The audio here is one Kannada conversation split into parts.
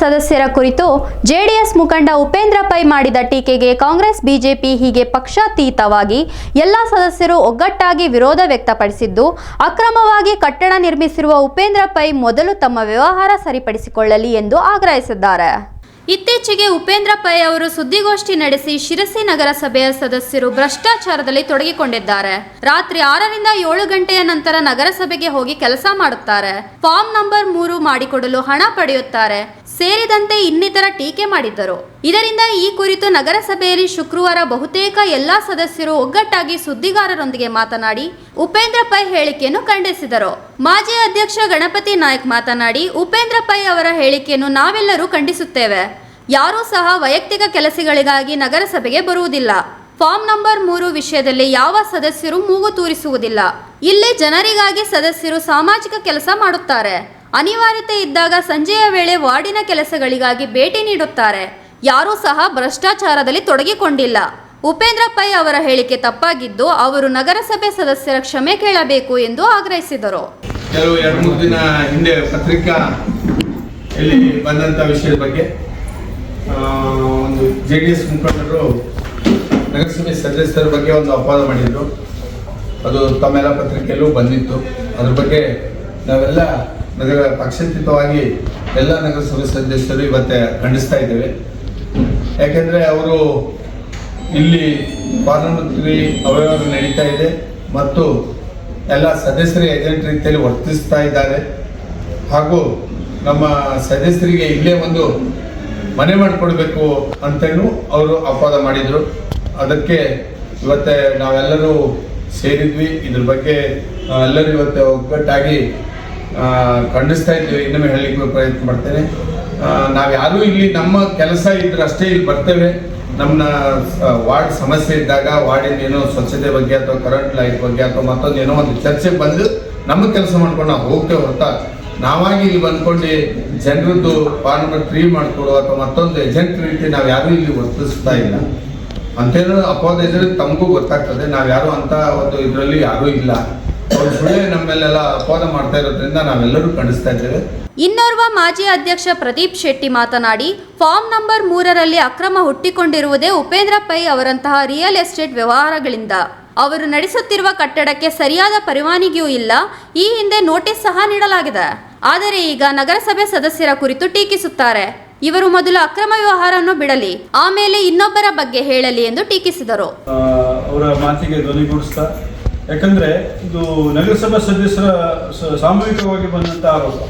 ಸದಸ್ಯರ ಕುರಿತು ಜೆಡಿಎಸ್ ಮುಖಂಡ ಉಪೇಂದ್ರ ಪೈ ಮಾಡಿದ ಟೀಕೆಗೆ ಕಾಂಗ್ರೆಸ್ ಬಿಜೆಪಿ ಹೀಗೆ ಪಕ್ಷಾತೀತವಾಗಿ ಎಲ್ಲ ಸದಸ್ಯರು ಒಗ್ಗಟ್ಟಾಗಿ ವಿರೋಧ ವ್ಯಕ್ತಪಡಿಸಿದ್ದು, ಅಕ್ರಮವಾಗಿ ಕಟ್ಟಡ ನಿರ್ಮಿಸಿರುವ ಉಪೇಂದ್ರ ಪೈ ಮೊದಲು ತಮ್ಮ ವ್ಯವಹಾರ ಸರಿಪಡಿಸಿಕೊಳ್ಳಲಿ ಎಂದು ಆಗ್ರಹಿಸಿದ್ದಾರೆ. ಇತ್ತೀಚೆಗೆ ಉಪೇಂದ್ರ ಪೈ ಅವರು ಸುದ್ದಿಗೋಷ್ಠಿ ನಡೆಸಿ ಶಿರಸಿ ನಗರಸಭೆಯ ಸದಸ್ಯರು ಭ್ರಷ್ಟಾಚಾರದಲ್ಲಿ ತೊಡಗಿಕೊಂಡಿದ್ದಾರೆ. ರಾತ್ರಿ ಆರರಿಂದ ಏಳು ಗಂಟೆಯ ನಂತರ ನಗರಸಭೆಗೆ ಹೋಗಿ ಕೆಲಸ ಮಾಡುತ್ತಾರೆ. ಫಾರ್ಮ್ ನಂಬರ್ ಮೂರು ಮಾಡಿಕೊಡಲು ಹಣ ಪಡೆಯುತ್ತಾರೆ. ಸೇರಿದಂತೆ ಇನ್ನಿತರ ಟೀಕೆ ಮಾಡಿದ್ದರು. ಇದರಿಂದ ಈ ಕುರಿತು ನಗರಸಭೆಯಲ್ಲಿ ಶುಕ್ರವಾರ ಬಹುತೇಕ ಎಲ್ಲಾ ಸದಸ್ಯರು ಒಗ್ಗಟ್ಟಾಗಿ ಸುದ್ದಿಗಾರರೊಂದಿಗೆ ಮಾತನಾಡಿ, ಉಪೇಂದ್ರ ಪೈ ಹೇಳಿಕೆಯನ್ನು ಖಂಡಿಸಿದರು. ಮಾಜಿ ಅಧ್ಯಕ್ಷ ಗಣಪತಿ ನಾಯಕ್ ಮಾತನಾಡಿ, ಉಪೇಂದ್ರ ಪೈ ಅವರ ಹೇಳಿಕೆಯನ್ನು ನಾವೆಲ್ಲರೂ ಖಂಡಿಸುತ್ತೇವೆ. ಯಾರೂ ಸಹ ವೈಯಕ್ತಿಕ ಕೆಲಸಗಳಿಗಾಗಿ ನಗರಸಭೆಗೆ ಬರುವುದಿಲ್ಲ. ಫಾರ್ಮ್ ನಂಬರ್ ಮೂರು ವಿಷಯದಲ್ಲಿ ಯಾವ ಸದಸ್ಯರು ಮೂಗು ತೂರಿಸುವುದಿಲ್ಲ. ಇಲ್ಲಿ ಜನರಿಗಾಗಿ ಸದಸ್ಯರು ಸಾಮಾಜಿಕ ಕೆಲಸ ಮಾಡುತ್ತಾರೆ. ಅನಿವಾರ್ಯತೆ ಇದ್ದಾಗ ಸಂಜೆಯ ವೇಳೆ ವಾರ್ಡಿನ ಕೆಲಸಗಳಿಗಾಗಿ ಭೇಟಿ ನೀಡುತ್ತಾರೆ. ಯಾರೂ ಸಹ ಭ್ರಷ್ಟಾಚಾರದಲ್ಲಿ ತೊಡಗಿಕೊಂಡಿಲ್ಲ. ಉಪೇಂದ್ರ ಪೈ ಅವರ ಹೇಳಿಕೆ ತಪ್ಪಾಗಿದ್ದು ಅವರು ನಗರಸಭೆ ಸದಸ್ಯರ ಕ್ಷಮೆ ಕೇಳಬೇಕು ಎಂದು ಆಗ್ರಹಿಸಿದರು. ಕೆಲವು ಎರಡು ಮೂರು ದಿನ ಹಿಂದೆ ಪತ್ರಿಕಾ ಇಲ್ಲಿ ವಿಷಯದ ಬಗ್ಗೆ ಒಂದು ಜೆ ಡಿ ಎಸ್ ಮುಖಂಡರು ನಗರಸಭೆ ಸದಸ್ಯರ ಬಗ್ಗೆ ಒಂದು ಅಪವಾದ ಮಾಡಿದ್ರು. ಅದು ತಮ್ಮೆಲ್ಲ ಪತ್ರಿಕೆಯಲ್ಲೂ ಬಂದಿತ್ತು. ಅದ್ರ ಬಗ್ಗೆ ನಾವೆಲ್ಲ ನಗರ ಪಕ್ಷಾತೀತವಾಗಿ ಎಲ್ಲ ನಗರಸಭೆ ಸದಸ್ಯರು ಇವತ್ತೆ ಖಂಡಿಸ್ತಾ ಇದ್ದೇವೆ. ಯಾಕೆಂದರೆ ಅವರು ಇಲ್ಲಿ ಪಾರ್ಲಿಮೆಂಟರಿ ಅವ್ಯವಹಾರ ನಡೀತಾ ಇದೆ ಮತ್ತು ಎಲ್ಲ ಸದಸ್ಯರ ಏಜೆಂಟ್ ರೀತಿಯಲ್ಲಿ ವರ್ತಿಸ್ತಾ ಇದ್ದಾರೆ. ಹಾಗೂ ನಮ್ಮ ಸದಸ್ಯರಿಗೆ ಇಲ್ಲೇ ಒಂದು ಮನೆ ಮಾಡಿಕೊಡ್ಬೇಕು ಅಂತಲೂ ಅವರು ಅಪವಾದ ಮಾಡಿದರು. ಅದಕ್ಕೆ ಇವತ್ತೆ ನಾವೆಲ್ಲರೂ ಸೇರಿದ್ವಿ. ಇದ್ರ ಬಗ್ಗೆ ಎಲ್ಲರೂ ಇವತ್ತು ಒಗ್ಗಟ್ಟಾಗಿ ಖಂಡಿಸ್ತಾ ಇದ್ದೀವಿ. ಇನ್ನೊಮ್ಮೆ ಹೇಳಲಿಕ್ಕೆ ಪ್ರಯತ್ನ ಮಾಡ್ತೇನೆ. ನಾವು ಯಾರೂ ಇಲ್ಲಿ ನಮ್ಮ ಕೆಲಸ ಇದ್ರಷ್ಟೇ ಇಲ್ಲಿ ಬರ್ತೇವೆ. ನಮ್ಮ ವಾರ್ಡ್ ಸಮಸ್ಯೆ ಇದ್ದಾಗ ವಾರ್ಡಿನ ಏನೋ ಸ್ವಚ್ಛತೆ ಬಗ್ಗೆ ಅಥವಾ ಕರೆಂಟ್ ಲೈಟ್ ಬಗ್ಗೆ ಅಥವಾ ಮತ್ತೊಂದು ಏನೋ ಒಂದು ಚರ್ಚೆಗೆ ಬಂದು ನಮ್ಮ ಕೆಲಸ ಮಾಡ್ಕೊಂಡು ನಾವು ಹೋಗ್ತೇವೆ ಹೊರತಾ. ನಾವಾಗಿ ಇಲ್ಲಿ ಬಂದ್ಕೊಂಡು ಜನರದ್ದು ಪಾರ್ಲಿಮೆಂಟ್ ಫ್ರೀ ಮಾಡಿಕೊಡು ಅಥವಾ ಮತ್ತೊಂದು ಏಜೆಂಟ್ ರೀತಿ ನಾವು ಯಾರೂ ಇಲ್ಲಿ ವರ್ತಿಸ್ತಾ ಇಲ್ಲ. ಅಂತೇಳಿ ಇದ್ರೆ ತಮಗೂ ಗೊತ್ತಾಗ್ತದೆ. ನಾವು ಯಾರು ಅಂತ ಒಂದು ಇದರಲ್ಲಿ ಯಾರೂ ಇಲ್ಲ. ಅವ್ರು ಸುಳ್ಳೆ ನಮ್ಮೆಲ್ಲೆಲ್ಲ ಅಪವಾದ ಮಾಡ್ತಾ ಇರೋದ್ರಿಂದ ನಾವೆಲ್ಲರೂ ಖಂಡಿಸ್ತಾ ಇದ್ದೇವೆ. ಇನ್ನೋರ್ವ ಮಾಜಿ ಅಧ್ಯಕ್ಷ ಪ್ರದೀಪ್ ಶೆಟ್ಟಿ ಮಾತನಾಡಿ ಫಾರ್ಮ್ ನಂಬರ್ ಮೂರರಲ್ಲಿ ಅಕ್ರಮ ಹುಟ್ಟಿಕೊಂಡಿರುವುದೇ ಉಪೇಂದ್ರ ಪೈ ಅವರಂತಹ ರಿಯಲ್ ಎಸ್ಟೇಟ್ ವ್ಯವಹಾರಗಳಿಂದ. ಅವರು ನಡೆಸುತ್ತಿರುವ ಕಟ್ಟಡಕ್ಕೆ ಸರಿಯಾದ ಪರವಾನಗಿಯೂ ಇಲ್ಲ ಈ ಹಿಂದೆ ನೋಟಿಸ್ ಸಹ ನೀಡಲಾಗಿದೆ. ಆದರೆ ಈಗ ನಗರಸಭೆ ಸದಸ್ಯರ ಕುರಿತು ಟೀಕಿಸುತ್ತಾರೆ. ಇವರು ಮೊದಲು ಅಕ್ರಮ ವ್ಯವಹಾರವನ್ನು ಬಿಡಲಿ ಆಮೇಲೆ ಇನ್ನೊಬ್ಬರ ಬಗ್ಗೆ ಹೇಳಲಿ ಎಂದು ಟೀಕಿಸಿದರು. ಅವರ ಮಾತಿಗೆ ಧ್ವನಿಗೂಡಿಸ್ತಾ ಯಾಕಂದ್ರೆ ಇದು ನಗರಸಭಾ ಸದಸ್ಯರ ಸಾಮೂಹಿಕವಾಗಿ ಬಂದಂತ ಆರೋಪ.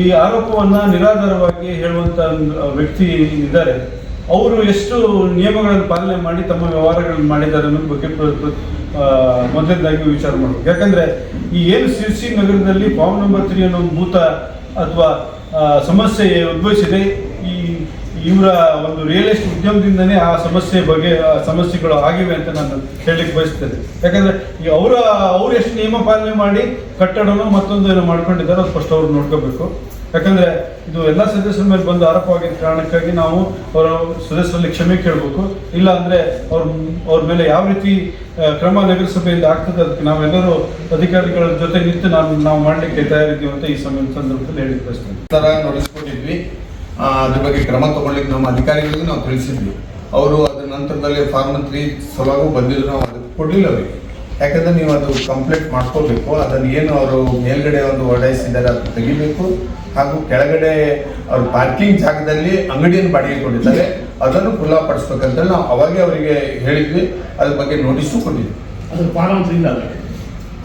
ಈ ಆರೋಪವನ್ನ ನಿರಾಧಾರವಾಗಿ ಹೇಳುವಂತ ಒಂದು ವ್ಯಕ್ತಿ ಇದ್ದಾರೆ. ಅವರು ಎಷ್ಟು ನಿಯಮಗಳನ್ನು ಪಾಲನೆ ಮಾಡಿ ತಮ್ಮ ವ್ಯವಹಾರಗಳನ್ನು ಮಾಡಿದ್ದಾರೆ ಅನ್ನೋದ್ರ ಬಗ್ಗೆ ಮೊದಲನೇದಾಗಿ ವಿಚಾರ ಮಾಡಬೇಕು. ಯಾಕಂದ್ರೆ ಈ ಏನು ಸಿರ್ಸಿ ನಗರದಲ್ಲಿ ಫಾರ್ಮ್ ನಂಬರ್ ತ್ರೀ ಅನ್ನೋ ಭೂತ ಅಥವಾ ಸಮಸ್ಯೆ ಉದ್ಭವಿಸಿದೆ. ಈ ಇವರ ಒಂದು ರಿಯಲ್ ಎಸ್ಟೇಟ್ ಉದ್ಯಮದಿಂದನೇ ಆ ಸಮಸ್ಯೆ ಬಗ್ಗೆ ಸಮಸ್ಯೆಗಳು ಆಗಿವೆ ಅಂತ ನಾನು ಹೇಳಲಿಕ್ಕೆ ಬಯಸ್ತೇನೆ ಯಾಕಂದ್ರೆ ಈ ಅವರ ಅವ್ರು ಎಷ್ಟು ನಿಯಮ ಪಾಲನೆ ಮಾಡಿ ಕಟ್ಟಡನೋ ಮತ್ತೊಂದು ಏನೋ ಮಾಡ್ಕೊಂಡಿದ್ದಾರೆ ಅದು ಫಸ್ಟ್ ಅವ್ರು ನೋಡ್ಕೋಬೇಕು. ಯಾಕಂದ್ರೆ ಇದು ಎಲ್ಲ ಸದಸ್ಯರ ಮೇಲೆ ಬಂದು ಆರೋಪವಾಗಿದ್ದ ಕಾರಣಕ್ಕಾಗಿ ನಾವು ಅವರ ಸದಸ್ಯರಲ್ಲಿ ಕ್ಷಮೆ ಕೇಳಬೇಕು. ಇಲ್ಲ ಅಂದ್ರೆ ಅವ್ರ ಅವ್ರ ಮೇಲೆ ಯಾವ ರೀತಿ ಕ್ರಮ ನಗರಸಭೆಯಿಂದ ಆಗ್ತದೆ ಅದಕ್ಕೆ ನಾವೆಲ್ಲರೂ ಅಧಿಕಾರಿಗಳ ಜೊತೆ ನಿಂತು ನಾವು ನಾವು ಮಾಡಲಿಕ್ಕೆ ತಯಾರಿದ್ದೀವಿ ಅಂತ ಈ ಸಂದರ್ಭದಲ್ಲಿ ಹೇಳಿ ಬಯಸ್ತೇನೆ ಆ, ಅದ್ರ ಬಗ್ಗೆ ಕ್ರಮ ತಗೊಳ್ಳಿಕ್ಕೆ ನಮ್ಮ ಅಧಿಕಾರಿಗಳಿಗೂ ನಾವು ತಿಳಿಸಿದ್ವಿ. ಅವರು ಅದ್ರ ನಂತರದಲ್ಲಿ ಫಾರ್ಮ್ ತ್ರೀ ಸಲುವಾಗೂ ಬಂದಿದ್ರು ನಾವು ಅದಕ್ಕೆ ಕೊಡಲಿಲ್ಲ ಅವರಿಗೆ. ಯಾಕಂದ್ರೆ ನೀವು ಅದು ಕಂಪ್ಲೇಂಟ್ ಮಾಡ್ಕೋಬೇಕು ಅದನ್ನು ಏನು ಅವರು ಮೇಲ್ಗಡೆ ಒಂದು ಒಡಾಯಿಸಿದ್ದಾರೆ ಅದು ತೆಗಿಬೇಕು ಹಾಗೂ ಕೆಳಗಡೆ ಅವ್ರ ಪಾರ್ಕಿಂಗ್ ಜಾಗದಲ್ಲಿ ಅಂಗಡಿಯನ್ನು ಬಾಡಿಗೆ ಕೊಟ್ಟಿದ್ದಾರೆ ಅದನ್ನು ಖುಲ್ಲಾಪಡಿಸ್ಬೇಕಂತ ನಾವು ಅವಾಗೇ ಅವರಿಗೆ ಹೇಳಿದ್ವಿ ಅದ್ರ ಬಗ್ಗೆ ನೋಟಿಸು ಕೊಟ್ಟಿದ್ವಿ. ಅದು ಫಾರ್ಮ್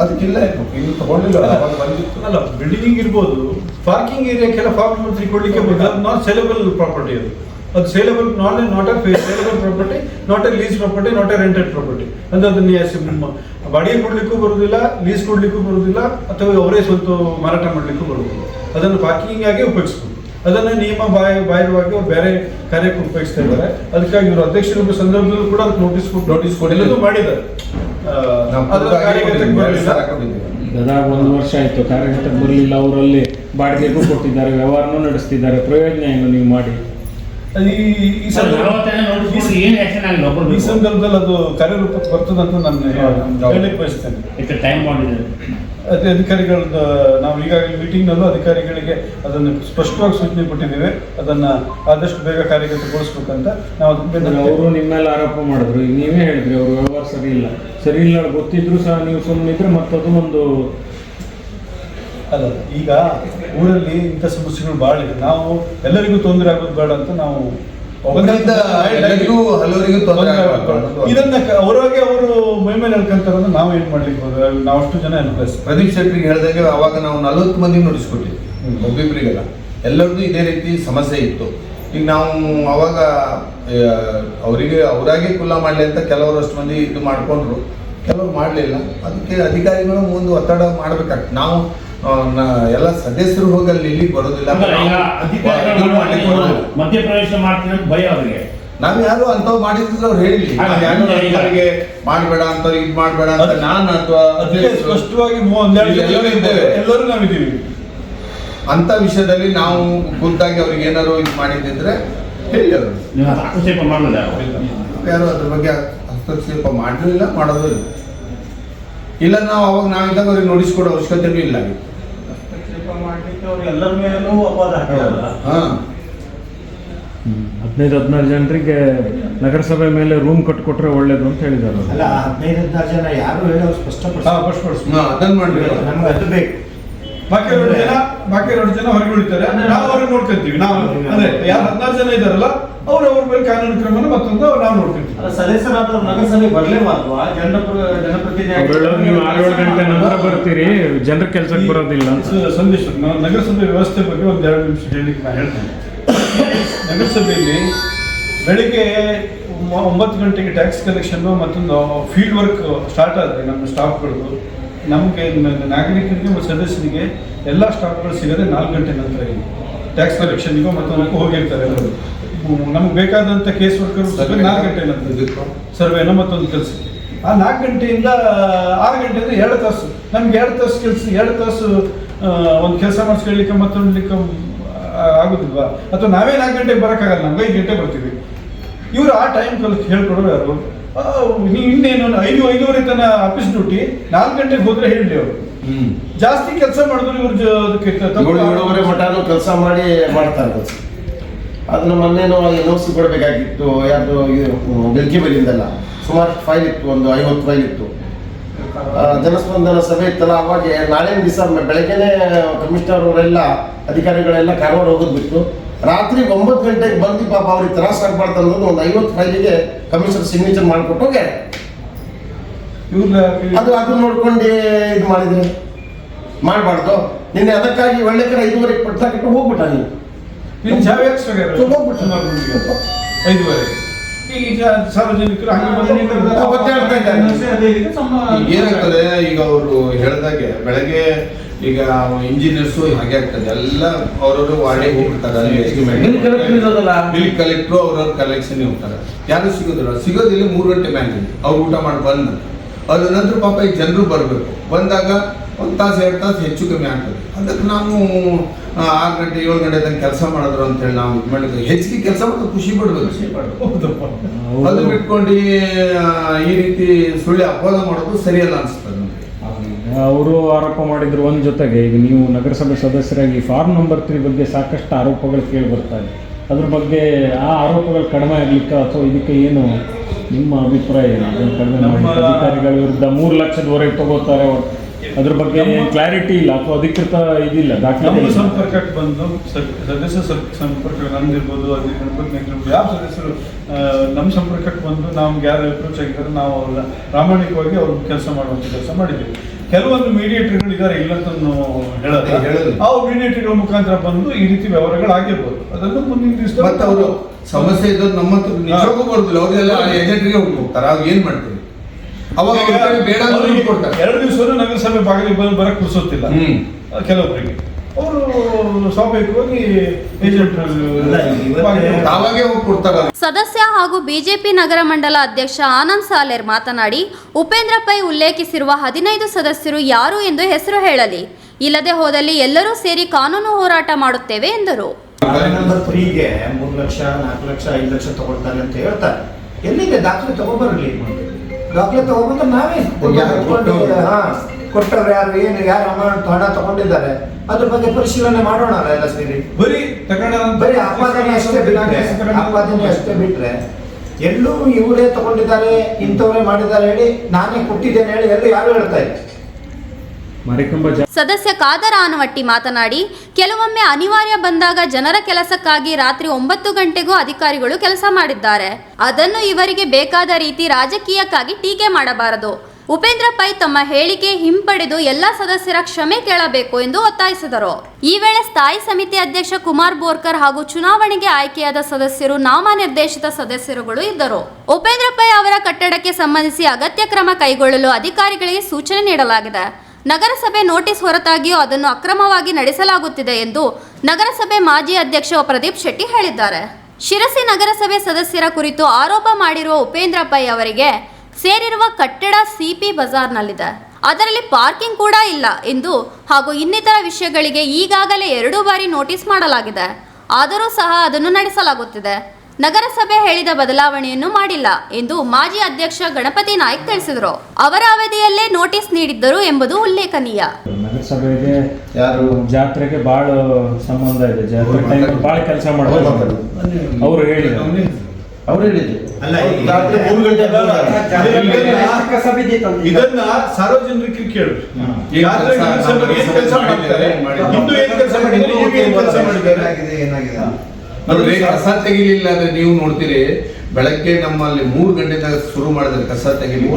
ಅದಕ್ಕಿಲ್ಲ ಇದು ಇನ್ನು ತಗೊಂಡಿಲ್ಲ ಅವಾಗ ಬಂದಿತ್ತು. ಅಲ್ಲ ಬಿಲ್ಡಿಂಗ್ ಇರ್ಬೋದು ಪಾರ್ಕಿಂಗ್ ಕೆಲ ಫಾರ್ಮ್ ಮಂತ್ರಿ ಕೊಡ್ಲಿಕ್ಕೆ ನಾಟ್ ಸೇಲೆಬಲ್ ಪ್ರಾಪರ್ಟಿ ಅದು. ಅದು saleable not not a saleable property not a lease property not a rented property ಅಂದ್ರೆ ಅದನ್ನ ಬಾಡಿಗೆ ಕೊಡಲಿಕ್ಕೂ ಬರುವುದಿಲ್ಲ ಲೀಸ್ ಕೊಡಲಿಕ್ಕೂ ಬರುವುದಿಲ್ಲ ಅಥವಾ ಅವರೇ ಸ್ವಂತ ಮಾರಾಟ ಮಾಡಲಿಕ್ಕೂ ಬರುವುದಿಲ್ಲ ಅದನ್ನು ಪಾರ್ಕಿಂಗ್ ಆಗಿ ಉಪಯೋಗಿಸ್ಬೋದು. ಅದನ್ನು ನಿಯಮ ಬಾಯ ಬಾಹಿರವಾಗಿ ಅವ್ರು ಬೇರೆ ಕಾರ್ಯಕ್ಕೆ ಉಪಯೋಗಿಸ್ತಾ ಇದ್ದಾರೆ. ಅದಕ್ಕಾಗಿ ಇವರು ಅಧ್ಯಕ್ಷರ ಸಂದರ್ಭದಲ್ಲೂ ಕೂಡ ನೋಟಿಸ್ ನೋಟಿಸ್. ಎಲ್ಲದೂ ಮಾಡಿದ್ದಾರೆ. ಗದಗ ಒಂದು ವರ್ಷ ಆಯಿತು ಕಾರ್ಯಗತಕ್ಕೆ ಬರಲಿಲ್ಲ ಅವರಲ್ಲಿ ಬಾಡಿಗೆಗೂ ಕೊಟ್ಟಿದ್ದಾರೆ ವ್ಯವಹಾರನೂ ನಡೆಸ್ತಿದ್ದಾರೆ. ಪ್ರಯೋಜನ ಏನು ನೀವು ಮಾಡಿ? ಈ ಸಂದರ್ಭದಲ್ಲಿ ಅದು ಕಾರ್ಯರೂಪಕ್ಕೆ ಬರ್ತದಂತ ಅಂತ ನಾನು. ಹೇಳಲಿಕ್ಕೆ ಬಯಸ್ತೇನೆ. ಟೈಮ್ ಮಾಡಿದ್ದಾರೆ. ಅದೇ ಅಧಿಕಾರಿಗಳದ್ದು ನಾವು ಈಗಾಗಲೇ ಮೀಟಿಂಗ್ನಲ್ಲೂ ಅಧಿಕಾರಿಗಳಿಗೆ ಅದನ್ನು ಸ್ಪಷ್ಟವಾಗಿ ಸೂಚನೆ ಕೊಟ್ಟಿದ್ದೇವೆ. ಅದನ್ನು ಆದಷ್ಟು ಬೇಗ ಕಾರ್ಯಗತಗೊಳಿಸ್ಬೇಕಂತ ನಾವು ಅದಕ್ಕೆ ಅವರು ನಿಮ್ಮ ಮೇಲೆ ಆರೋಪ ಮಾಡಿದ್ರು. ಈಗ ನೀವೇ ಹೇಳಿದ್ರಿ ಅವರು ವ್ಯವಹಾರ ಸರಿ ಇಲ್ಲ. ಸರಿ ಇಲ್ಲ ಗೊತ್ತಿದ್ರು ಸಹ ನೀವು ಸುಮ್ಮನಿದ್ರೆ ಮತ್ತದು ಒಂದು ಅಲ್ಲ ಈಗ ಊರಲ್ಲಿ ಇಂಥ ಸಮಸ್ಯೆಗಳು ಭಾಳ ಇದೆ. ನಾವು ಎಲ್ಲರಿಗೂ ತೊಂದರೆ ಆಗೋದು ಬೇಡ ಅಂತ ನಾವು ಇದನ್ನ ಅವರಾಗೆ ಅವರು ಮೈ ಮೇಲೆ ಹೇಳ್ಕೊಂತಾರ ನಾವು ಏನ್ ಮಾಡ್ಲಿಕ್ಕೆ ಹೋದ್ರೆ? ನಾವು ಅಷ್ಟು ಜನ ಎನ್ಪ್ಲಸ್ ಪ್ರದೀಪ್ ಶೆಟ್ಟಿಗೆ ಹೇಳಿದಾಗ ಅವಾಗ ನಾವು ನಲವತ್ತು ಮಂದಿ ನೋಡಿಸ್ಕೊಟ್ಟಿದ್ವಿ ಒಬ್ಬೊಬ್ಬರಿಗೆಲ್ಲ ಎಲ್ಲರದ್ದು ಇದೇ ರೀತಿ ಸಮಸ್ಯೆ ಇತ್ತು. ಈಗ ನಾವು ಅವಾಗ ಅವರಿಗೆ ಅವರಾಗೆ ಕುಲ್ಲ ಮಾಡಲಿ ಅಂತ ಕೆಲವರು ಅಷ್ಟು ಮಂದಿ ಇದು ಮಾಡ್ಕೊಂಡ್ರು. ಕೆಲವರು ಮಾಡಲಿಲ್ಲ. ಅದಕ್ಕೆ ಅಧಿಕಾರಿಗಳು ಮುಂದೆ ಒತ್ತಡ ಮಾಡ್ಬೇಕಾಗ್ತದೆ. ನಾವು ಎಲ್ಲ ಸದಸ್ಯರು ಹೋಗಲ್ಲಿ ಇಲ್ಲಿ ಬರೋದಿಲ್ಲ. ಮಧ್ಯಪ್ರವೇಶ ಮಾಡ್ತೀನಿ ಭಯ ಅವರಿಗೆ. ನಾವ್ ಯಾರು ಅಂತವ್ ಮಾಡಿದ್ರು ಅವ್ರು ಹೇಳಿ ಯಾರು ಮಾಡ್ಬೇಡ ಅಂತ ಇದ್ ಮಾಡ್ಬೇಡ ಅಂತ ನಾನು ಅಥವಾ ಸ್ಪಷ್ಟವಾಗಿ ಮೂ- ಒಂದೆರಡು ಜನ ಎಲ್ಲರೂ ಇದ್ದೇವೆ. ಎಲ್ಲರೂ ನಾವಿದ್ದೀವಿ. ಅಂತ ವಿಷಯದಲ್ಲಿ ನಾವು ಖುದ್ದಾಗಿ ಅವ್ರಿಗೆ ಏನಾರು ಇದು ಮಾಡಿದ್ರೆ ಹೇಳಿ ಅವರು. ಹಸ್ತಕ್ಷೇಪ ಮಾಡಲಿಲ್ಲ ಯಾರು? ಅದ್ರ ಬಗ್ಗೆ ಹಸ್ತಕ್ಷೇಪ ಮಾಡಲಿಲ್ಲ ಮಾಡೋದು ಇಲ್ಲ. ಇಲ್ಲ ನಾವು ಅವಾಗ ನಾವಿದ್ದಾಗ ಅವ್ರಿಗೆ ನೋಡಿಸ್ಕೊಡೋ ಅವಶ್ಯಕತೆನೂ ಇಲ್ಲ. ಮಾಡ್ಲಿಕ್ಕೆ ಅವ್ರು ಎಲ್ಲರ ಮೇಲೂ ಅಪವಾದ ಹಾಕಿರಲ್ಲ ಹಾ. ಹದಿನೈದು ಹದಿನಾರು ಜನರಿಗೆ ನಗರಸಭೆ ಮೇಲೆ ರೂಮ್ ಕಟ್ಕೊಟ್ರೆ ಒಳ್ಳೇದು ಅಂತ ಹೇಳಿದಾರೆ ಅಲ್ಲ ಹದಿನೈದು ಹದಿನಾರು ಜನ ಯಾರು ಹೇಳೋ ಅವ್ರು ಅದನ್ನು ಮಾಡ್ರಿ ನಮ್ಗೆ ಅದು ಬೇಕು. ಬಾಕಿ ಎರಡು ಜನ ಬಾಕಿ ಎರಡು ಜನ ಹೊರಗೆ ಉಳಿತಾರೆ. ನಾವು ಅವ್ರಿಗೆ ನೋಡ್ಕೊಂತೀವಿ ನಾವು. ಅಂದ್ರೆ ಯಾರು ಹದಿನಾರು ಜನ ಇದಾರಲ್ಲ ಅವ್ರು ಅವ್ರ ಮೇಲೆ ಕಾನೂನು ಕ್ರಮನ ಮತ್ತೊಂದು ನಾವು ನೋಡ್ಕೊಂತೀವಿ ಅಲ್ಲ ಸದಸ್ಯರಾದವ್ರು ನಗರಸಭೆ ಬರಲೇಬಾರ್ದು. ಆ ಜನ ಅವ್ರು ಹೇಳೋದು ನೀವು ಆರು ಏಳು ಗಂಟೆ ನಂತರ ಬರ್ತೀರಿ. ಜನರ ಕೆಲ್ಸಕ್ಕೆ ಬರೋದಿಲ್ಲ ಸಂದೇಶ್ ನಾವು ನಗರಸಭೆ ವ್ಯವಸ್ಥೆ ಬಗ್ಗೆ ಒಂದು ಎರಡು ನಿಮಿಷ ಹೇಳಲಿಕ್ಕೆ ನಾನು ಹೇಳ್ತೇನೆ. ನಗರಸಭೆಯಲ್ಲಿ ಬೆಳಿಗ್ಗೆ ಒಂಬತ್ತು ಗಂಟೆಗೆ ಟ್ಯಾಕ್ಸ್ ಕಲೆಕ್ಷನ್ ಮತ್ತೊಂದು ಫೀಲ್ಡ್ ವರ್ಕ್ ಸ್ಟಾರ್ಟ್ ಆದ್ರೆ ನಮ್ಮ ಸ್ಟಾಫ್ಗಳು. ನಮಗೆ ನಾಗರಿಕರಿಗೆ ಮತ್ತು ಸದಸ್ಯರಿಗೆ ಎಲ್ಲ ಸ್ಟಾಫ್ಗಳು ಸಿಗದೆ ನಾಲ್ಕು ಗಂಟೆ ನಂತರ ಇಲ್ಲಿ. ಟ್ಯಾಕ್ಸ್ ಕಲೆಕ್ಷನ್ಗೂ ಹೋಗಿ ಹೋಗಿರ್ತಾರೆ. ಎಲ್ಲರೂ ನಮ್ಗೆ ಬೇಕಾದಂಥ ಕೇಸ್ ವರ್ಕರ್ ನಾಲ್ಕು ಗಂಟೆ ಸರ್ವೇನ ಮತ್ತೊಂದು ಕೆಲಸ ಆ ನಾಲ್ಕು ಗಂಟೆಯಿಂದ ಆರು ಗಂಟೆ ಅಂದರೆ ಎರಡು ತಾಸು. ನಮ್ಗೆ ಎರಡು ತಾಸು ಕೆಲಸ ಎರಡು ತಾಸು ಒಂದು ಕೆಲಸ ಮಾಡಿಸ್ಕೊಳ್ಳಿಕ್ಕೆ ಮತ್ತೊಂದ್ಲಿಕ್ಕೆ ಆಗುದಿಲ್ವಾ? ಅಥವಾ ನಾವೇ ನಾಲ್ಕು ಗಂಟೆಗೆ ಬರೋಕ್ಕಾಗಲ್ಲ ನಮ್ಗೆ ಐದು ಗಂಟೆ ಬರ್ತೀವಿ. ಇವರು ಆ ಟೈಮ್ ಕಲ್ ಹೇಳ್ಕೊಡೋರು ಯಾರು? ಆ, ನೀವು ಇನ್ನೇನು ಐದು ಐದೂವರೆ ತನ ಆಫೀಸ್ ಡ್ಯೂಟಿ ನಾಲ್ಕು ಗಂಟೆಗೆ ಹೋದ್ರೆ ಹೇಳಿ ಅವರು. ಜಾಸ್ತಿ ಕೆಲಸ ಮಾಡಿದ್ರು ಇವ್ರ ಕೆಲಸ ಮಾಡಿ ಮಾಡ್ತಾರೆ. ಅದನ್ನ ಮೊನ್ನೆನೋ ಎನ್ ಕೊಡಬೇಕಾಗಿತ್ತು ಯಾರ್ದು ಬೆಲ್ಕಿ ಬಲಿಯಿಂದಲ್ಲ ಸುಮಾರು ಫೈಲ್ ಇತ್ತು ಒಂದು ಐವತ್ತು ಫೈಲ್ ಇತ್ತು. ಜನಸ್ಪಂದನ ಸಭೆ ಇತ್ತಲ್ಲ ಅವಾಗ ನಾಳೆನ ದಿವಸ ಬೆಳಗ್ಗೆನೆ ಕಮಿಷನರ್ ಅವರೆಲ್ಲ ಅಧಿಕಾರಿಗಳೆಲ್ಲ ಕಾರವಾರ ಹೋಗೋದು ಬಿಟ್ಟು ರಾತ್ರಿ ಒಂಬತ್ತು ಗಂಟೆಗೆ ಬಂದು ಪಾಪ ಅವ್ರಿಗೆ ತ್ರಾಸ ಆಗ್ಬಾರ್ದು ಅನ್ನೋದು ಒಂದು ಐವತ್ತು ಫೈಲಿಗೆ ಕಮಿಷನರ್ ಸಿಗ್ನೇಚರ್ ಮಾಡಿಕೊಟ್ಟು ಹೋಗ್ಯಾರ ಅದು ಅದು ನೋಡ್ಕೊಂಡು ಇದು ಮಾಡಿದ್ರೆ ಮಾಡಬಾರ್ದು. ನಿನ್ನೆ ಅದಕ್ಕಾಗಿ ಒಳ್ಳೆ ಕಡೆ ಐದುವರೆಗೆ ಕಟ್ಟು ಹೋಗ್ಬಿಟ್ಟ ನೀನು. ನೀನು ಜಾವ ಹಾಕ್ಸ್ಬೇಕಾದ್ರೆ ಹೋಗ್ಬಿಟ್ಟು. ಐದುವರೆ ಈಗ ಸಾರ್ವಜನಿಕರು ಹಂಗೆ ಬಂದು ಏನಾಗ್ತದೆ ಈಗ ಅವರು ಹೇಳ್ದಾಗೆ ಬೆಳಗ್ಗೆ ಈಗ ಇಂಜಿನಿಯರ್ಸು ಹಾಗೆ ಆಗ್ತದೆ ಎಲ್ಲ ಅವರವರು ವಾರ್ಡಿಗೆ ಹೋಗ್ಬಿಡ್ತಾರೆ? ಬಿಲ್ ಕಲೆಕ್ಟ್ರು ಅವ್ರವ್ರ ಕಲೆಕ್ಷನ್ ಹೋಗ್ತಾರೆ ಯಾರು ಸಿಗೋದಿಲ್ಲ ಸಿಗೋದಿಲ್ಲ ಮೂರು ಗಂಟೆ ಬ್ಯಾಂಕ್ ಅವ್ರು ಊಟ ಮಾಡಿ ಬಂದ ಅದ್ರ ನಂತರ ಪಾಪ ಈ ಜನರು ಬರಬೇಕು. ಬಂದಾಗ ಒಂದು ತಾಸು ಎರಡು ತಾಸು ಹೆಚ್ಚು ಕಮ್ಮಿ ಆಗ್ತದೆ. ಅದಕ್ಕೆ ನಾವು ಆರು ಗಂಟೆ ಏಳು ಗಂಟೆ ತನಕ ಕೆಲಸ ಮಾಡಿದ್ರು ಅಂತೇಳಿ ನಾವು ಇದು ಮಾಡಿದ್ರು ಹೆಚ್ಚಿಗೆ ಕೆಲಸ ಮಾಡೋದು ಖುಷಿ ಪಡ್ಬೇಕು. ಖುಷಿ ಅದು ಅವರು ಬಿಟ್ಕೊಂಡು ಈ ರೀತಿ ಸುಳ್ಳು ಅಪವಾದ ಮಾಡೋದು ಸರಿಯಲ್ಲ ಅನಿಸ್ತದೆ ಅವರು ಆರೋಪ ಮಾಡಿದ್ರು ಒಂದು ಜೊತೆಗೆ ಈಗ ನೀವು ನಗರಸಭೆ ಸದಸ್ಯರಾಗಿ ಫಾರ್ಮ್ ನಂಬರ್ ತ್ರೀ ಬಗ್ಗೆ ಸಾಕಷ್ಟು ಆರೋಪಗಳು ಕೇಳಿ ಬರ್ತಾ ಇದೆ. ಅದ್ರ ಬಗ್ಗೆ ಆ ಆರೋಪಗಳು ಕಡಿಮೆ ಆಗ್ಲಿಕ್ಕೆ ಅಥವಾ ಇದಕ್ಕೆ ಏನು ನಿಮ್ಮ ಅಭಿಪ್ರಾಯ ಏನು? ಅದನ್ನ ಕಡಿಮೆ ಮಾಡಿ. ಅಧಿಕಾರಿಗಳ ವಿರುದ್ಧ ಮೂರು ಲಕ್ಷದವರೆಗೆ ತಗೋತಾರೆ. ಅದ್ರ ಬಗ್ಗೆ ಕ್ಲಾರಿಟಿ ಇಲ್ಲ ಅಥವಾ ಅಧಿಕೃತ ಇದಿಲ್ಲ ದಾಖಲೆ ಸಂಪರ್ಕಕ್ಕೆ ಬಂದು ಸದಸ್ಯ ಸಂಪರ್ಕ ನಂದಿರ್ಬೋದು ಅಧಿಕಾರಿಗಳು ಯಾವ ಸದಸ್ಯರು ನಮ್ಮ ಸಂಪರ್ಕಕ್ಕೆ ಬಂದು ನಮ್ಗೆ ಯಾರು ಅಪ್ರೋಚ್ ಆಗಿದ್ದಾರೆ ನಾವು ಅವ್ರನ್ನ ಪ್ರಾಮಾಣಿಕವಾಗಿ ಅವ್ರ ಕೆಲಸ ಮಾಡುವಂಥ ಕೆಲಸ ಮಾಡಿದ್ದೀವಿ. ಕೆಲವೊಂದು ಮೀಡಿಯೇಟರ್ಗಳು ಇದ್ದಾರೆ ಇಲ್ಲ ಅಂತ ಹೇಳೋದು. ಆ ಮೀಡಿಯೇಟರ್ಗಳ ಮುಖಾಂತರ ಬಂದು ಈ ರೀತಿ ವ್ಯವಹಾರಗಳು ಆಗಿರ್ಬೋದು ಅದನ್ನು ಮುಂದಿನ ದಿವಸ ಮತ್ತೆ ಅವರು ಸಮಸ್ಯೆ ಇದ್ದದ್ದು ನಮ್ಮ ಹತ್ರ ನಿಜವಾಗೂ ಬರುದಿಲ್ಲ. ಅವರೆಲ್ಲ ಏಜೆಂಟ್ಗೆ ಹೋಗ್ತಾರೆ ಅವ್ರು ಏನ್ ಮಾಡ್ತೀವಿ ಅವಾಗ ಬೇಡ ಕೊಡ್ತಾರೆ. ಎರಡು ದಿವಸ ನಗರಸಭೆ ಬಾಗಿಲಿಗೆ ಬಂದು ಬರಕ್ಕೆ ಕುಡಿಸೋತಿಲ್ಲ ಹ್ಮ್. ಕೆಲವೊಬ್ಬರಿಗೆ. ಸ್ವಾಭಾವಿಕವಾಗಿ ಸದಸ್ಯ ಹಾಗೂ ಬಿಜೆಪಿ ನಗರ ಮಂಡಲ ಅಧ್ಯಕ್ಷ ಆನಂದ್ ಸಾಲೇರ್ ಮಾತನಾಡಿ ಉಪೇಂದ್ರ ಪೈ ಉಲ್ಲೇಖಿಸಿರುವ ಹದಿನೈದು ಸದಸ್ಯರು ಯಾರು ಎಂದು ಹೆಸರು ಹೇಳಲಿ. ಇಲ್ಲದೆ ಹೋದಲ್ಲಿ ಎಲ್ಲರೂ ಸೇರಿ ಕಾನೂನು ಹೋರಾಟ ಮಾಡುತ್ತೇವೆ ಎಂದರು. ನಂಬರ್ ತ್ರೀಗೆ ಮೂರು ಲಕ್ಷ ನಾಲ್ಕು ಲಕ್ಷ ಐದು ಲಕ್ಷ ತಗೊಳ್ತಾರೆ ಅಂತ ಹೇಳ್ತಾರೆ. ಎಲ್ಲಿಗೆ ದಾಖಲೆ ತಗೊಬರ್ಲಿ. ದಾಖಲೆ ತಗೊಬಂದ್ರೆ ನಾವೇ ಕೊಟ್ಟವ್ರು ಯಾರು ಏನು ಯಾರು ಅಮೌಂಟ್ ಹಣ ತಗೊಂಡಿದ್ದಾರೆ ಅದ್ರ ಬಗ್ಗೆ ಪರಿಶೀಲನೆ ಮಾಡೋಣ ಅಲ್ಲ ಎಲ್ಲ ಸೇರಿ. ಬರೀ ತಗೊಂಡ ಬರೀ ಆಪಾದನೆ ಅಷ್ಟೇ ಬಿಟ್ಟರೆ ಆಪಾದನೆ ಅಷ್ಟೇ ಬಿಟ್ರೆ ಎಲ್ಲೂ ಇವರೇ ತಗೊಂಡಿದ್ದಾರೆ ಇಂಥವರೇ ಮಾಡಿದ್ದಾರೆ ಹೇಳಿ ನಾನೇ ಕೊಟ್ಟಿದ್ದೇನೆ ಹೇಳಿ ಎಲ್ಲೂ ಯಾರು ಹೇಳ್ತಾ ಇಲ್ಲ. ಸದಸ್ಯ ಕಾದರ ಆನವಟ್ಟಿ ಮಾತನಾಡಿ ಕೆಲವೊಮ್ಮೆ ಅನಿವಾರ್ಯ ಬಂದಾಗ ಜನರ ಕೆಲಸಕ್ಕಾಗಿ ರಾತ್ರಿ ಒಂಬತ್ತು ಗಂಟೆಗೂ ಅಧಿಕಾರಿಗಳು ಕೆಲಸ ಮಾಡಿದ್ದಾರೆ. ಅದನ್ನು ಇವರಿಗೆ ಬೇಕಾದ ರೀತಿ ರಾಜಕೀಯಕ್ಕಾಗಿ ಟೀಕೆ ಮಾಡಬಾರದು. ಉಪೇಂದ್ರ ಪೈ ತಮ್ಮ ಹೇಳಿಕೆ ಹಿಂಪಡೆದು ಎಲ್ಲ ಸದಸ್ಯರ ಕ್ಷಮೆ ಕೇಳಬೇಕು ಎಂದು ಒತ್ತಾಯಿಸಿದರು. ಈ ವೇಳೆ ಸ್ಥಾಯಿ ಸಮಿತಿ ಅಧ್ಯಕ್ಷ ಕುಮಾರ್ ಬೋರ್ಕರ್ ಹಾಗೂ ಚುನಾವಣೆಗೆ ಆಯ್ಕೆಯಾದ ಸದಸ್ಯರು ನಾಮನಿರ್ದೇಶಿತ ಸದಸ್ಯರುಗಳು ಇದ್ದರು. ಉಪೇಂದ್ರ ಪೈ ಅವರ ಕಟ್ಟಡಕ್ಕೆ ಸಂಬಂಧಿಸಿ ಅಗತ್ಯ ಕ್ರಮ ಕೈಗೊಳ್ಳಲು ಅಧಿಕಾರಿಗಳಿಗೆ ಸೂಚನೆ ನೀಡಲಾಗಿದೆ. ನಗರಸಭೆ ನೋಟಿಸ್ ಹೊರತಾಗಿಯೂ ಅದನ್ನು ಅಕ್ರಮವಾಗಿ ನಡೆಸಲಾಗುತ್ತಿದೆ ಎಂದು ನಗರಸಭೆ ಮಾಜಿ ಅಧ್ಯಕ್ಷ ಪ್ರದೀಪ್ ಶೆಟ್ಟಿ ಹೇಳಿದ್ದಾರೆ. ಶಿರಸಿ ನಗರಸಭೆ ಸದಸ್ಯರ ಕುರಿತು ಆರೋಪ ಮಾಡಿರುವ ಉಪೇಂದ್ರ ಪೈ ಅವರಿಗೆ ಸೇರಿರುವ ಕಟ್ಟಡ ಸಿಪಿ ಬಜಾರ್ನಲ್ಲಿದೆ. ಅದರಲ್ಲಿ ಪಾರ್ಕಿಂಗ್ ಕೂಡ ಇಲ್ಲ ಎಂದು ಹಾಗೂ ಇನ್ನಿತರ ವಿಷಯಗಳಿಗೆ ಈಗಾಗಲೇ ಎರಡು ಬಾರಿ ನೋಟಿಸ್ ಮಾಡಲಾಗಿದೆ. ಆದರೂ ಸಹ ಅದನ್ನು ನಡೆಸಲಾಗುತ್ತಿದೆ. ನಗರಸಭೆ ಹೇಳಿದ ಬದಲಾವಣೆಯನ್ನು ಮಾಡಿಲ್ಲ ಎಂದು ಮಾಜಿ ಅಧ್ಯಕ್ಷ ಗಣಪತಿ ನಾಯ್ಕ್ ತಿಳಿಸಿದರು. ಅವರ ಅವಧಿಯಲ್ಲೇ ನೋಟಿಸ್ ನೀಡಿದ್ದರು ಎಂಬುದು ಉಲ್ಲೇಖನೀಯ. ನಗರಸಭೆಗೆ ಯಾರು ಜಾತ್ರೆಗೆ ಬಹಳ ಸಂಬಂಧ ಇದೆ. ಜಾತ್ರೆ ಟೈಮ್ ಭಾಳ ಕೆಲಸ ಮಾಡಬೇಕು ಅವರು ಹೇಳಿದ್ರು ಅವ್ರು ಹೇಳಿದ್ರು ರಾತ್ರಿ ಮೂರು ಗಂಟೆ ಇದನ್ನ ಸಾರ್ವಜನಿಕರಿಗೆ ಕೇಳು. ಏನ್ ಕೆಲ್ಸ- ಕೆಲಸ ಮಾಡ್ತಾರೆ ಮಾಡಿದ್ದಾರೆ. ಹಿಂದೂ ಏನ್ ಕೆಲಸ ಮಾಡಿದ್ದಾರೆ? ಈಗ ಏನ್ ಕೆಲಸ ಮಾಡಿದ್ದಾರೆ? ನೋಡ್ರಿ ಕಸ ತೆಗಿಲಿಲ್ಲ ಅಂದ್ರೆ ನೀವು ನೋಡ್ತೀರಿ ಬೆಳಗ್ಗೆ ನಮ್ಮಲ್ಲಿ ಮೂರು ಗಂಟೆದಾಗ ಶುರು ಮಾಡಿದ್ರೆ ಕಸ ತೆಗಿಲಿ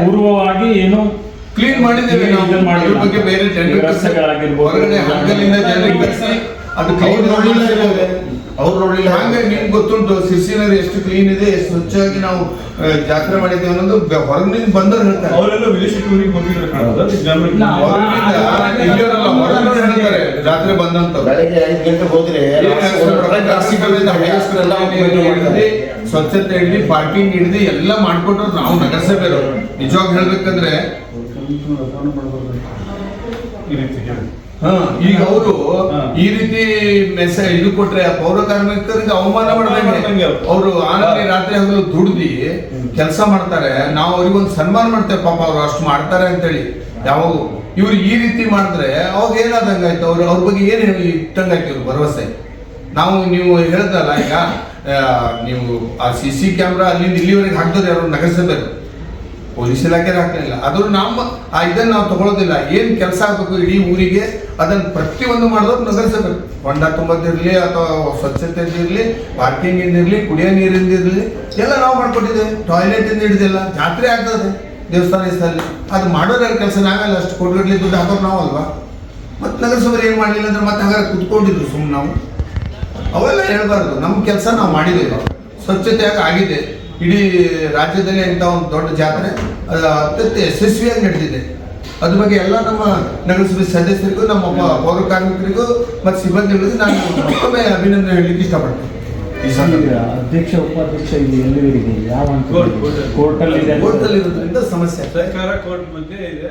ಪೂರ್ವವಾಗಿ ಏನು ಕ್ಲೀನ್ ಮಾಡಿದ್ದೇವೆ ನಾವು. ಅದ್ರ ಬಗ್ಗೆ ಬೇರೆ ಜನರಿಗೆ. ಹೊರಗಡೆ ಹಂಗಲಿಂದ ಜನರಿಗೆ ಕಳಿಸಿ ಅದು ಅವ್ರು ಕ್ಲೀನ್ ಇದ್ದಾರೆ. ಅವ್ರು ನೋಡ್ಲಿಲ್ಲ ಹಂಗೆ ನಿಮ್ಗೆ ಗೊತ್ತುಂಟು ಸಿರ್ಸಿನಲ್ಲಿ ಎಷ್ಟು ಕ್ಲೀನ್ ಇದೆ ಎಷ್ಟು ಸ್ವಚ್ಛವಾಗಿ ನಾವು ಜಾತ್ರೆ ಮಾಡಿದ್ದೇವೆ ಅನ್ನೋದು ಹೊರಗಿನಿಂದ ಬಂದವ್ರು ಹೇಳ್ತಾರೆ. ಅವರೆಲ್ಲ ವಿದೇಶಿ ಟೂರಿಗೆ ಹೇಳ್ತಾರೆ ಜಾತ್ರೆ ಬಂದಂತ ಬೆಳಗ್ಗೆ ಐದು ಗಂಟೆಗೆ ಹೋದ್ರೆ ಸ್ವಚ್ಛತೆ ಹಿಡಿದು ಪಾರ್ಕಿಂಗ್ ಹಿಡಿದು ಎಲ್ಲ ಮಾಡ್ಕೊಟ್ರು ನಾವು ನಗರಸಭೆಯವರು. ನಿಜವಾಗಿ ಹೇಳ್ಬೇಕಂದ್ರೆ ಈ ರೀತಿ ಹೇಳಿ. ಈಗ ಅವರು ಈ ರೀತಿ ಮೆಸೇಜ್ ಇದು ಕೊಟ್ರೆ ಪೌರ ಕಾರ್ಮಿಕರಿಗೆ ಅವಮಾನ ಮಾಡ್ದಂಗೆ. ಅವ್ರು. ಆನಂದಿ ರಾತ್ರಿ ಹಗಲು ದುಡ್ದಿ ಕೆಲಸ ಮಾಡ್ತಾರೆ. ನಾವು ಅವ್ರಿಗೊಂದು ಸನ್ಮಾನ ಮಾಡ್ತೇವೆ ಪಾಪ ಅವ್ರು ಅಷ್ಟು ಮಾಡ್ತಾರೆ ಅಂತೇಳಿ. ಯಾವಾಗ ಇವ್ರು ಈ ರೀತಿ ಮಾಡಿದ್ರೆ ಅವಾಗ ಏನಾದಂಗಾಯ್ತು ಅವ್ರು ಅವ್ರ ಬಗ್ಗೆ ಏನು ಹೇಳಿ ಇಟ್ಟಂಗಾಯ್ತು ಇವ್ರು ಭರವಸೆ? ನಾವು ನೀವು ಹೇಳ್ದಲ್ಲ ಈಗ ನೀವು ಆ ಸಿ ಸಿ ಕ್ಯಾಮ್ರಾ ಅಲ್ಲಿಂದ ಇಲ್ಲಿವರೆಗೆ ಹಾಕಿದ್ರೆ ಯಾರು? ನಗರಸಭೆ ಪೊಲೀಸ್ ಇಲಾಖೆ ಹಾಕಲಿಲ್ಲ. ಅದು ನಮ್ಮ ಆ ಇದನ್ನ ನಾವು ತಗೊಳ್ಳೋದಿಲ್ಲ ಏನು ಕೆಲಸ ಆಗಬೇಕು ಇಡೀ ಊರಿಗೆ ಅದನ್ನು ಪ್ರತಿಯೊಂದು ಮಾಡಿದವ್ರು ನಗರಿಸಬೇಕು ಹೊಂಡ ತುಂಬದಿರ್ಲಿ ಅಥವಾ ಸ್ವಚ್ಛತೆ ಇರಲಿ ಪಾರ್ಕಿಂಗ್ ಇರಲಿ ಕುಡಿಯೋ ನೀರಿಂದ ಇರಲಿ ಎಲ್ಲ ನಾವು ಮಾಡ್ಕೊಟ್ಟಿದ್ದೇವೆ ಟಾಯ್ಲೆಟಿಂದ ಹಿಡಿದಿಲ್ಲ. ಜಾತ್ರೆ ಆಗ್ತದೆ ದೇವಸ್ಥಾನ ಇಸ್ತಲ್ಲಿ ಅದು ಮಾಡೋದ್ರ ಕೆಲಸ ನಾವಲ್ಲ ಅಷ್ಟು ಕೊಡ್ಗಡ್ಲಿ ದುಡ್ಡು ಹಾಕೋರು ನಾವು ಅಲ್ವಾ? ಮತ್ತು ನಗರಸಭೆ ಏನು ಮಾಡಲಿಲ್ಲ ಅಂದ್ರೆ ಮತ್ತೆ ಹಾಗಾದ್ರೆ ಕುತ್ಕೊಂಡಿದ್ರು ಸುಮ್ಮನೆ ನಾವು. ಅವೆಲ್ಲ ಹೇಳ್ಬಾರ್ದು. ನಮ್ಮ ಕೆಲಸ ನಾವು ಮಾಡಿದ್ದೇವೆ ಸ್ವಚ್ಛತೆಯಾಗಿ ಆಗಿದೆ. ಇಡೀ ರಾಜ್ಯದಲ್ಲೇ ಇಂಥ ಒಂದು ದೊಡ್ಡ ಜಾತ್ರೆ ಅದು ಅತ್ಯಂತ ಯಶಸ್ವಿಯಾಗಿ ನಡೆದಿದೆ ಅದ್ರ ಬಗ್ಗೆ ಎಲ್ಲ ನಮ್ಮ ನಗರಸಭೆ ಸದಸ್ಯರಿಗೂ ನಮ್ಮ ಪೌರ ಕಾರ್ಮಿಕರಿಗೂ ಮತ್ತು ಸಿಬ್ಬಂದಿಗಳಿಗೂ ನಾನು ಮತ್ತೊಮ್ಮೆ ಅಭಿನಂದನೆ ಹೇಳಲಿಕ್ಕೆ ಇಷ್ಟಪಡ್ತೀನಿ. ಈ ಸಂದರ್ಭ ಅಧ್ಯಕ್ಷ ಉಪಾಧ್ಯಕ್ಷ ಇಲ್ಲಿ ಎಲ್ಲಿವರೆಗೆ ಯಾವ ಕೋರ್ಟ್, ಕೋರ್ಟ್. ಕೋರ್ಟಲ್ಲಿ ಇದೆ ಕೋರ್ಟಲ್ಲಿ ಇರೋದ್ರಿಂದ ಸಮಸ್ಯೆ. ಸರ್ಕಾರ ಕೋರ್ಟ್ ಮಧ್ಯೆ ಇದೆ.